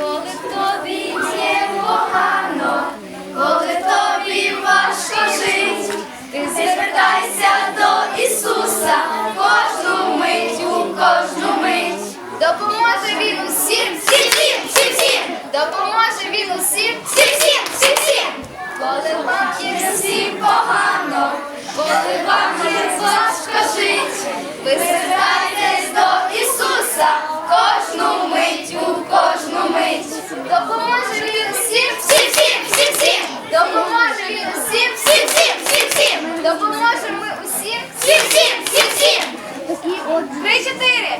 Коли тобі є погано, коли тобі важко жить, ти звертайся до Ісуса кожну мить, у кожну мить. Допоможе він усім, всім, всім, всім, всім. Допоможе він усім, всім, всім, всім, всім. Коли вам є всім погано, коли вам є важко жить, ви Допоможе він всім, всім, всім, всім, всім. Допоможе він усім, всім, всім, всім, всім. допоможемо ми усім, всім, всім, всім, всім. Три, чотири.